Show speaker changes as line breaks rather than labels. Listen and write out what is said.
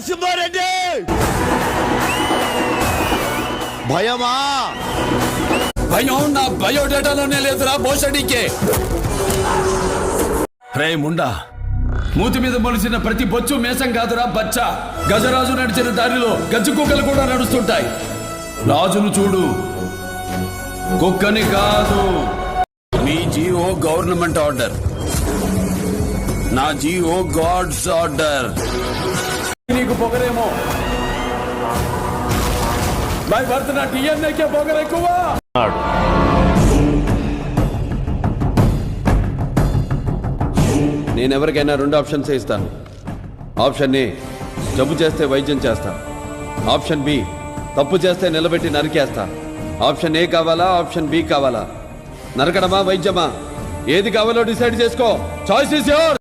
నరసింహారెడ్డి భయమా?
భయం నా బయోడేటాలోనే లేదురా భోషడికే రే ముండా మూతి మీద మొలిసిన ప్రతి బొచ్చు మేసం కాదురా బచ్చ. గజరాజు నడిచిన దారిలో గజ్జు కుక్కలు కూడా నడుస్తుంటాయి. రాజును చూడు కుక్కని కాదు. మీ జీఓ గవర్నమెంట్ ఆర్డర్. నా జీఓ గాడ్స్ ఆర్డర్. నీకు పొగరేమో. మై భర్త నా డిఎన్ఏకే పొగరెక్కువ
నేను ఎవరికైనా రెండు ఆప్షన్స్ ఇస్తాను. ఆప్షన్ ఏ జబ్బు చేస్తే వైద్యం చేస్తా. ఆప్షన్ బి తప్పు చేస్తే నిలబెట్టి నరికేస్తా. ఆప్షన్ ఏ కావాలా ఆప్షన్ బి కావాలా. నరకడమా వైద్యమా? ఏది కావాలో డిసైడ్ చేసుకో. Choice is your